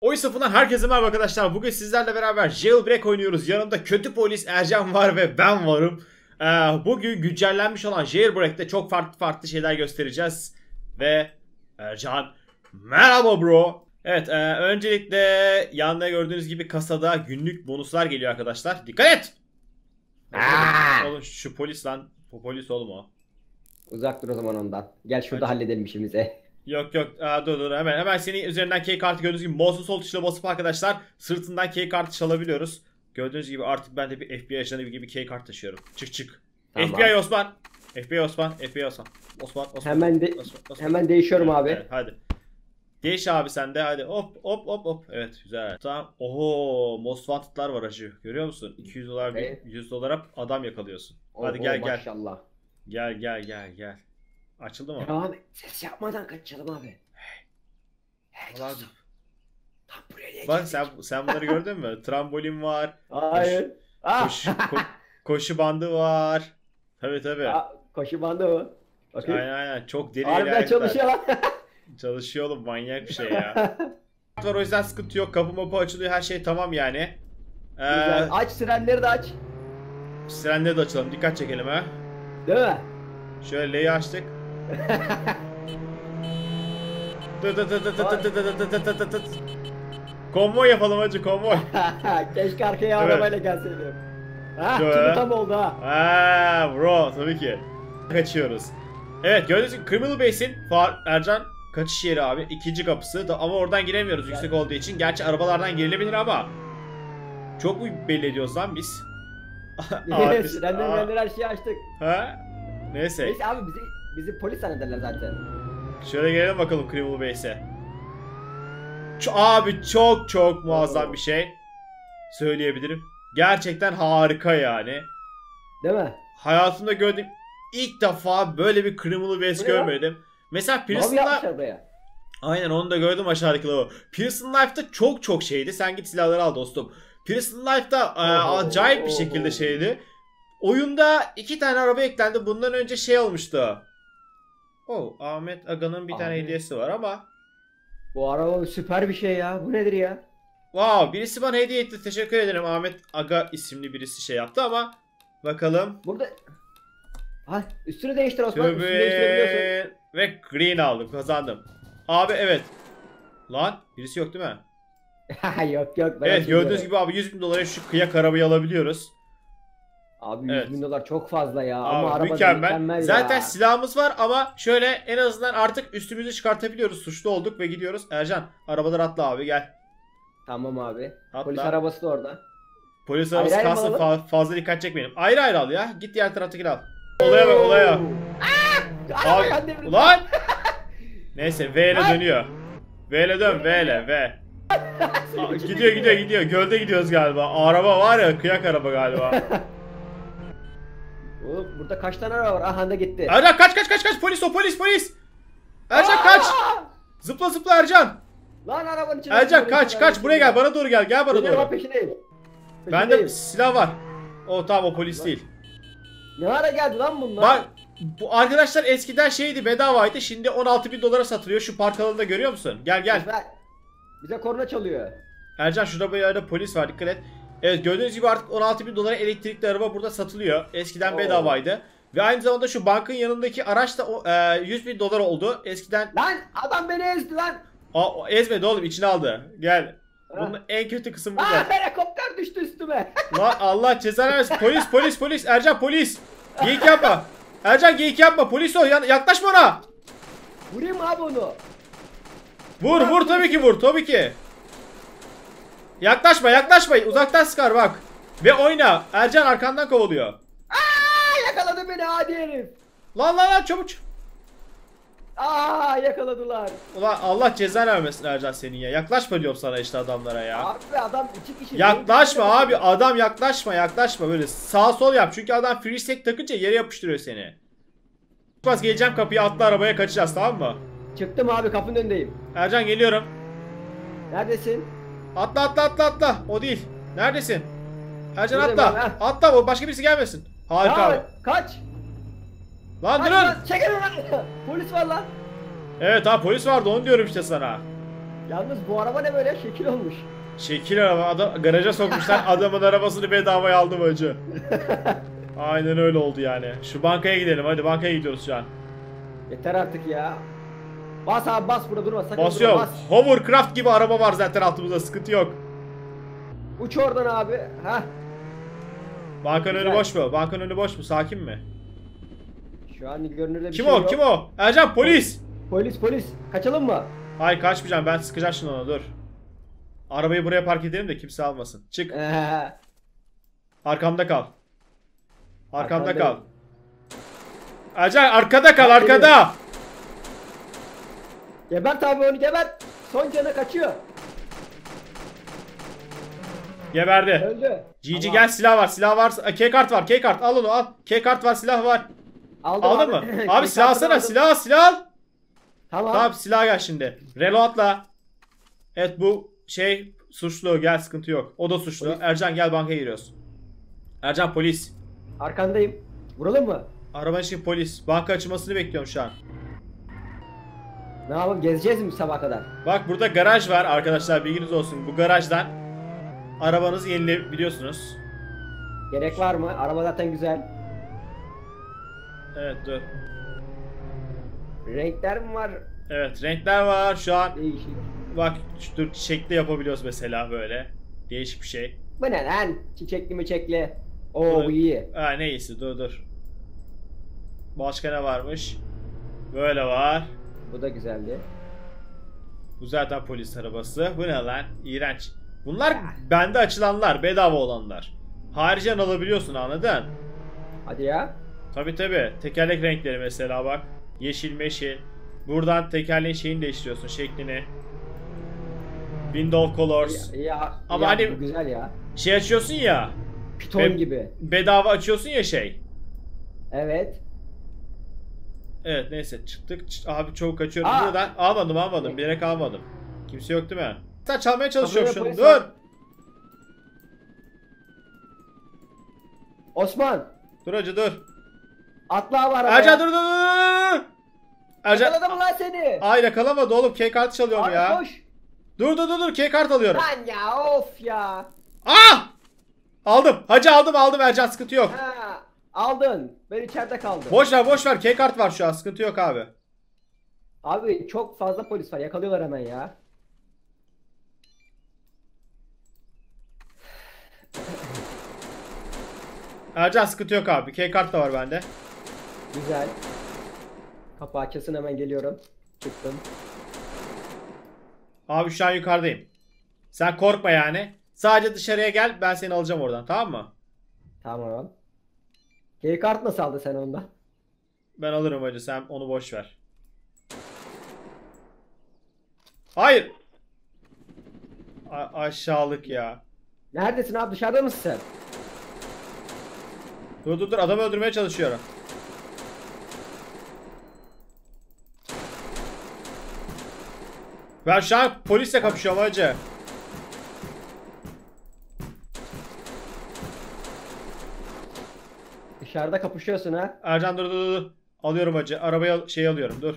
Oyun safından herkese merhaba arkadaşlar. Bugün sizlerle beraber Jailbreak oynuyoruz. Yanımda kötü polis Ercan var ve ben varım. Ee, bugün güncellenmiş olan Jailbreak'te çok farklı farklı şeyler göstereceğiz. Ve Ercan merhaba bro. Evet e, öncelikle yanında gördüğünüz gibi kasada günlük bonuslar geliyor arkadaşlar. Dikkat et. Aa! Oğlum şu polis lan. Bu polis oğlum o. Uzak dur o zaman ondan. Gel şurada Hadi. halledelim işimizi. Yok yok Aa, dur dur hemen hemen senin üzerinden key kartı gördüğünüz gibi mouse'un sol tuşuna basıp arkadaşlar sırtından key kartı çalabiliyoruz. Gördüğünüz gibi artık ben de bir FBI ajanı gibi key kart taşıyorum. Çık çık. Tamam. FBI Osman. FBI Osman. FBI Osman. Osman Osman. Hemen de Osman, Osman. hemen değişiyorum abi. Evet, hadi. Değiş abi sen de hadi. Hop hop hop hop. Evet güzel. Tamam. Oho Most Wanted'lar var acı. Görüyor musun? 200 dolar bir Evet. 100 dolara adam yakalıyorsun. Hadi Oho, gel gel. Maşallah. Gel gel gel gel. Açıldı mı? Ya abi ses yapmadan kaçalım abi. Hey Ulan- dostum. Tam buraya niye Bak geldik? sen sen bunları gördün mü? Trambolin var. Hayır. Ah! Koşu, ko- koşu bandı var. Tabi tabi. Aa, koşu bandı mı? Bakayım. Aynen aynen. Çok deli Harbiden eğlenceler. çalışıyor lan. Çalışıyor oğlum manyak bir şey ya. var o yüzden sıkıntı yok. Kapı mapı açılıyor. Her şey tamam yani. Güzel. Ee, Aç sirenleri de aç. sirenleri de açalım. Dikkat çekelim ha. Değil mi? Şöyle L'yi açtık. Dı. Konvoy yapalım hacı konvoy. Keşke arkaya Evet. arabayla gelseydim. Ha, şimdi tam oldu ha. Aa bro tabii ki. Kaçıyoruz. Evet gördüğünüz gibi Criminal Base'in Ercan kaçış yeri abi. ikinci kapısı da ama oradan giremiyoruz yüksek olduğu için. Gerçi arabalardan girilebilir ama çok mu belli ediyoruz lan biz? Aa, mirenleri her şeyi açtık. ha? Neyse. Neyse abi bizi bizi polis zannederler zaten. Şöyle gelelim bakalım Criminal Base'e. Abi çok çok muazzam bir şey. Söyleyebilirim. Gerçekten harika yani. Değil mi? Hayatımda gördüğüm ilk defa böyle bir Criminal Base görmedim. Mesela buraya. aynen onu da gördüm aşağıdaki lavabo. Pearson Life'da çok çok şeydi. Sen git silahları al dostum. Pearson Life'da e, acayip bir şekilde şeydi. Oyunda iki tane araba eklendi. Bundan önce şey olmuştu. Oh, Ahmet Aga'nın bir tane Ahmet. hediyesi var ama Bu araba süper bir şey ya. Bu nedir ya? Wow, birisi bana hediye etti. Teşekkür ederim. Ahmet Aga isimli birisi şey yaptı ama bakalım. Burada Ha üstünü değiştir Osman. Üstünü değiştirebiliyorsun. Tövbe. Ve green aldım. Kazandım. Abi evet. Lan birisi yok değil mi? yok yok. ben evet gördüğünüz gibi abi 100 bin dolara şu kıyak arabayı alabiliyoruz. Abi 100 Evet. bin dolar çok fazla ya. Abi Ama araba mükemmel. mükemmel, Zaten ya. silahımız var ama şöyle en azından artık üstümüzü çıkartabiliyoruz. Suçlu olduk ve gidiyoruz. Ercan arabadan atla abi gel. Tamam abi. Atla. Polis arabası da orada. Polis arabası ayrı kalsın fa- fazla dikkat çekmeyelim. Ayrı ayrı al ya. Git diğer taraftakini al. Olaya bak olaya. Aa! Abi, devrildi. ulan! Neyse V ile dönüyor. V ile dön V ile V. Aa, gidiyor gidiyor gidiyor. Gölde gidiyoruz galiba. Araba var ya kıyak araba galiba. Oğlum burada kaç tane araba var? Aha da gitti. Ercan kaç kaç kaç kaç polis o polis polis. Ercan kaç. Aa! Zıpla zıpla Ercan. Lan arabanın içine. Ercan kaç kaç buraya gel bana doğru gel gel bana Geliyorum doğru. abi peşindeyim. Bende Peşindeyim. silah var. O tamam o polis değil. Ne ara geldi lan bunlar? Bak bu arkadaşlar eskiden şeydi bedavaydı şimdi 16 bin dolara satılıyor şu park alanında görüyor musun? Gel gel. Bize korna çalıyor. Ercan şurada bir yerde polis var dikkat et. Evet gördüğünüz gibi artık 16 bin dolara elektrikli araba burada satılıyor. Eskiden Oo. bedavaydı. Ve aynı zamanda şu bankın yanındaki araç da o, e, 100 bin dolar oldu. Eskiden Lan adam beni ezdi lan. Aa, ezmedi oğlum içine aldı. Gel. Ha. Bunun en kötü kısmı bu Aa helikopter düştü üstüme. Lan Allah cezanı versin. Polis polis polis. Ercan polis. Geyik yapma. Ercan geyik yapma. Polis o. Yan- yaklaşma ona. Vurayım abi onu. Vur vur tabii ki vur. Tabii ki. Yaklaşma yaklaşma. Uzaktan sıkar bak. Ve oyna. Ercan arkandan kovalıyor. Aa yakaladı beni hadi herif. Lan lan lan çabuk. Aa yakaladılar. Ulan Allah cezanı vermesin Ercan senin ya. Yaklaşma diyorum sana işte adamlara ya. Abi adam iki kişi. Yaklaşma abi adam yaklaşma yaklaşma böyle sağ sol yap çünkü adam free stack takınca yere yapıştırıyor seni. Çıkmaz geleceğim kapıya atla arabaya kaçacağız tamam mı? Çıktım abi kapının önündeyim. Ercan geliyorum. Neredesin? Atla atla atla atla o değil. Neredesin? Ercan Buradayım atla. abi, Atla o başka birisi gelmesin. Harika abi. Kaç. Lan Kaç durun. lan, Çekil lan. Polis var lan. Evet ha polis vardı onu diyorum işte sana. Yalnız bu araba ne böyle şekil olmuş. Şekil araba adam, garaja sokmuşlar adamın arabasını bedavaya aldım hacı. Aynen öyle oldu yani. Şu bankaya gidelim hadi bankaya gidiyoruz şu an. Yeter artık ya. Bas abi bas burada durma sakın Basıyorum. durma bas. Hovercraft gibi araba var zaten altımızda sıkıntı yok. Uç oradan abi. Hah. Bankanın önü Güzel. boş mu? Bankanın önü boş mu? Sakin mi? Şu an görünürde bir Kim şey o? yok. Kim o? Ercan polis. Polis polis. Kaçalım mı? Hayır kaçmayacağım ben sıkacağım şimdi ona dur. Arabayı buraya park edelim de kimse almasın. Çık. Ee, Arkamda kal. Arkamda kal. Arkandayım. Ercan arkada kal arkada. Gebert abi onu gebert. Son canı kaçıyor. Geberdi. Öldü. GG Tamam. gel silah var silah var. K kart var K kart al onu al. K kart var silah var. Aldım Aldın mı? Abi silah alsana aldım. silah silah al. Tamam. Tamam silah gel şimdi. Reloadla. Evet bu şey suçlu gel sıkıntı yok. O da suçlu. Polis. Ercan gel bankaya giriyoruz. Ercan polis. Arkandayım. Vuralım mı? Arabanın için polis. Banka açılmasını bekliyorum şu an. Ne yapalım gezeceğiz mi sabah kadar? Bak burada garaj var arkadaşlar bilginiz olsun. Bu garajdan arabanızı yenilebiliyorsunuz. Gerek var mı? Araba zaten güzel. Evet dur. Renkler mi var? Evet renkler var şu an. Değişik. Bak dur çiçekli yapabiliyoruz mesela böyle. Değişik bir şey. Bu ne lan? Çiçekli mi çekli? Oo Dur. bu iyi. Ha neyse dur dur. Başka ne varmış? Böyle var. Bu da güzeldi. Bu zaten polis arabası. Bu ne lan? İğrenç. Bunlar bende açılanlar, bedava olanlar. Haricen alabiliyorsun anladın? Hadi ya. Tabi tabi. Tekerlek renkleri mesela bak. Yeşil meşil. Buradan tekerleğin şeyini değiştiriyorsun şeklini. Window colors. Ya, ya, Ama ya, hani- güzel ya. Şey açıyorsun ya. Piton Ve- gibi. Bedava açıyorsun ya şey. Evet. Evet neyse çıktık. Ç- Abi çok kaçıyorum Aa! buradan. Almadım almadım. Bilerek almadım. Kimse yok değil mi? Sen çalmaya çalışıyorum şunu. polis Dur. var. Osman. Dur hacı dur. Atla arabaya. Ercan dur dur dur, dur. dur. Ercan. Yakaladım lan seni. Ay yakalamadı oğlum. K kartı çalıyorum Abi ya. koş. Dur dur dur dur. K kart alıyorum. Lan ya of ya. Ah! Aldım. Hacı aldım aldım Ercan sıkıntı yok. Ha, aldın. Ben içeride kaldım. Boş ver boş ver. K kart var şu an. Sıkıntı yok abi. Abi çok fazla polis var. Yakalıyorlar hemen ya. Ercan sıkıntı yok abi. K kart da var bende. Güzel. Kapı açılsın hemen geliyorum. Çıktım. Abi şu an yukarıdayım. Sen korkma yani. Sadece dışarıya gel. Ben seni alacağım oradan. Tamam mı? Tamam. Geri kart nasıl aldı sen ondan? Ben alırım hacı. Sen onu boş ver. Hayır. A- aşağılık ya. Neredesin abi dışarıda mısın sen? Dur dur dur. Adamı öldürmeye çalışıyorum. Ben şu an polisle kapışıyorum hacı. Dışarıda kapışıyorsun ha. Ercan dur dur dur. Alıyorum hacı. Arabaya al- şey alıyorum dur.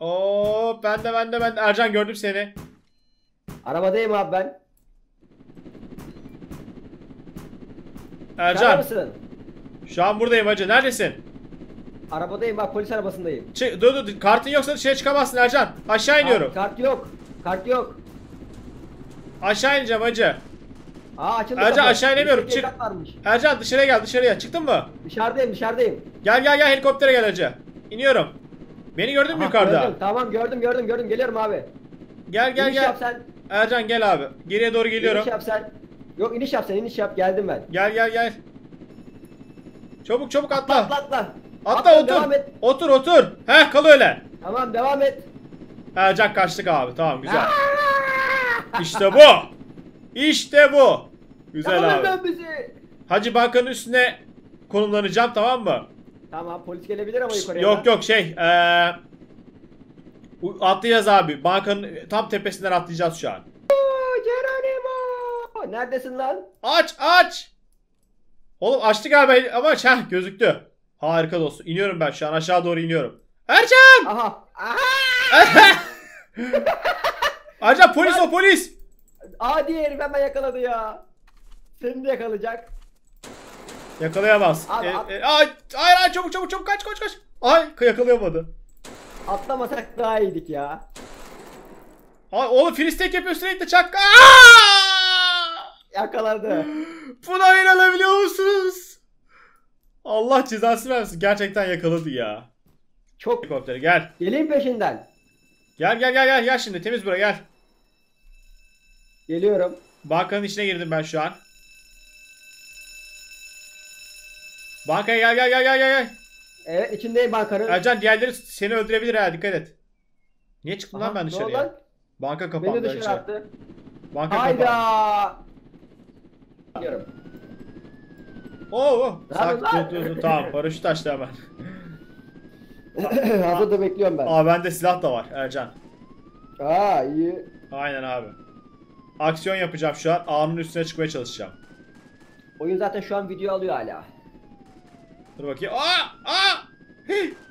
Oo ben de ben de ben de. Ercan gördüm seni. Arabadayım abi ben. Dışarıda Ercan mısın? şu an buradayım hacı. Neredesin? Arabadayım bak polis arabasındayım. Çık, dur dur kartın yoksa dışarı çıkamazsın Ercan. Aşağı iniyorum. Abi, kart yok. Kart yok. Aşağı ineceğim hacı. Aa açıldı Ercan, kapı. aşağı inemiyorum, çık. varmış. Ercan dışarıya gel dışarıya. Çıktın mı? Dışarıdayım dışarıdayım. Gel gel gel helikoptere gel hacı. İniyorum. Beni gördün mü Aha, yukarıda? gördüm. Tamam gördüm gördüm gördüm geliyorum abi. Gel gel iniş gel. yap sen. Ercan gel abi. Geriye doğru geliyorum. İniş yap sen. Yok iniş yap sen iniş yap geldim ben. Gel gel gel. Çabuk çabuk atla. Atla atla. Atla otur. Devam et. Otur otur. Heh kal öyle. Tamam devam et. Ercan kaçtık abi. Tamam güzel. İşte bu. İşte bu. Güzel Yakalayın abi. bizi. Hacı bankanın üstüne konumlanacağım tamam mı? Tamam polis gelebilir ama yukarıya. Yok yok şey. Eee u- atlayacağız abi. Bankanın tam tepesinden atlayacağız şu an. Geronimo. Neredesin lan? Aç aç. Oğlum açtı galiba ama heh gözüktü. Harika dostum. İniyorum ben şu an aşağı doğru iniyorum. Ercan! Aha. Aha. Ercan polis o polis. Adi herif hemen yakaladı ya. Seni de yakalayacak. Yakalayamaz. Abi, E, e, ay, ay, ay, çabuk çabuk çabuk kaç kaç kaç. Ay yakalayamadı. Atlamasak daha iyiydik ya. Ay, oğlum freestyle yapıyor sürekli çak. Aa! Yakaladı. Buna inanabiliyor musunuz? Allah cezası versin. Gerçekten yakaladı ya. Çok. Helikopteri gel. Geleyim peşinden. Gel gel gel gel gel şimdi temiz bura gel. Geliyorum. Bankanın içine girdim ben şu an. Bankaya gel gel gel gel gel. Evet içindeyim bankanın. Ercan diğerleri seni öldürebilir ha dikkat et. Niye çıktım lan Aha, ben ne oldu dışarıya? lan? Banka kapandı. Beni dışarı attı. Banka kapandı. Hayda. Gidiyorum. Oo, Sak, dur, lan? dur, tamam paraşüt açtı hemen. Hazırda bekliyorum ben. Aa bende silah da var Ercan. Aa iyi. Aynen abi. Aksiyon yapacağım şu an. Ağanın üstüne çıkmaya çalışacağım. Oyun zaten şu an video alıyor hala. Dur bakayım. Aa! Aa!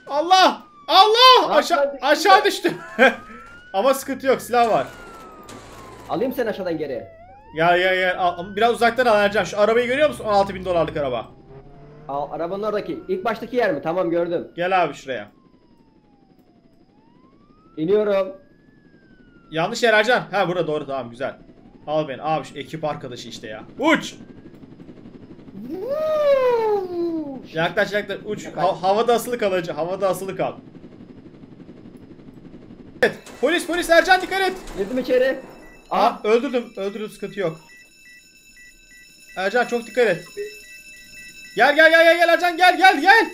Allah! Allah! Ne Aşağı aşağı düştüm. Ama sıkıntı yok. Silah var. Alayım seni aşağıdan geri. Gel. Al- ama Biraz uzaktan al Ercan. Şu arabayı görüyor musun? 16 bin dolarlık araba. Al, arabanın oradaki. İlk baştaki yer mi? Tamam gördüm. Gel abi şuraya. İniyorum. Yanlış yer Ercan. Ha burada doğru tamam güzel. Al beni. Abi şu ekip arkadaşı işte ya. Uç! Yaklaş yaklaş. Uç. Ha- havada asılı kal hacı. Havada asılı kal. Evet. Polis polis Ercan dikkat et. Girdim içeri. Aa, Aa, öldürdüm. Öldürdüm sıkıntı yok. Ercan çok dikkat et. Gel gel gel gel gel Ercan gel gel gel.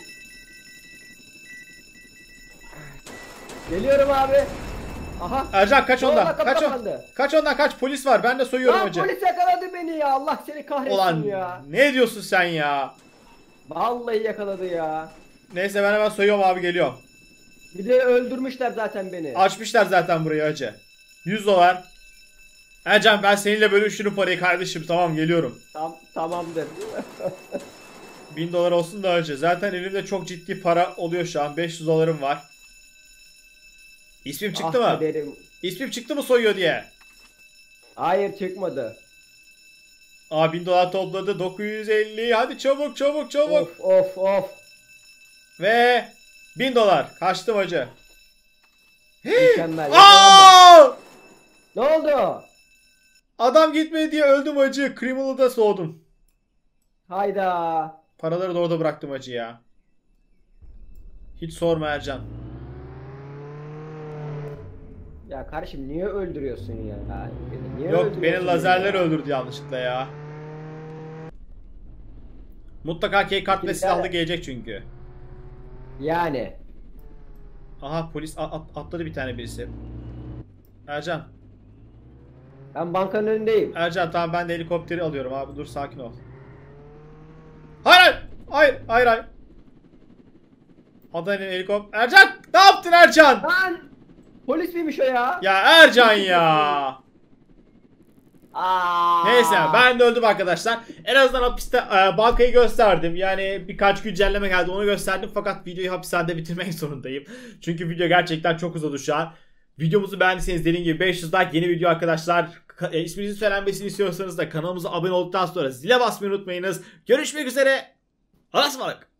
geliyorum abi. Aha. Ercan kaç oldu? ondan. Kaç, on, kaç ondan kaç polis var. Ben de soyuyorum Lan hacı. polis yakaladı beni ya. Allah seni kahretsin Ulan ya. ne diyorsun sen ya? Vallahi yakaladı ya. Neyse ben hemen soyuyorum abi geliyorum. Bir de öldürmüşler zaten beni. Açmışlar zaten burayı hacı. 100 dolar. Ercan ben seninle bölüşürüm parayı kardeşim tamam geliyorum. Tam, tamamdır. 1000 dolar olsun da hacı. Zaten elimde çok ciddi para oluyor şu an. 500 dolarım var. İsmim çıktı Ah mı? kaderim. İsmim çıktı mı soyuyor diye. Hayır çıkmadı. 1000 dolar topladı 950 hadi çabuk çabuk çabuk. Of of of. Ve 1000 dolar kaçtım hacı. Mükemmel. Aa! Ne oldu? Adam gitmedi diye öldüm hacı. Criminal'da soğudum. Hayda. Paraları da orada bıraktım hacı ya. Hiç sorma Ercan. Ya kardeşim niye öldürüyorsun ya? Niye Yok öldürüyorsun beni lazerler ya? öldürdü yanlışlıkla ya. Mutlaka key kart ve silahlı gelecek çünkü. Yani. Aha polis at- at- atladı bir tane birisi. Ercan. Ben bankanın önündeyim. Ercan tamam ben de helikopteri alıyorum abi dur sakin ol. Hayır hayır hayır hayır. Adana helikopter. Ercan ne yaptın Ercan? Lan! Polis miymiş o ya? Ya Ercan ya. Aa! Neyse ben de öldüm arkadaşlar. En azından hapiste e, bankayı gösterdim. Yani birkaç güncelleme geldi onu gösterdim. Fakat videoyu hapishanede bitirmek zorundayım. Çünkü video gerçekten çok uzadı şu an. Videomuzu beğendiyseniz dediğim gibi 500 like yeni video arkadaşlar. Ka- e, isminizin söylenmesini istiyorsanız da kanalımıza abone olduktan sonra zile basmayı unutmayınız. Görüşmek üzere. Allah'a ısmarladık.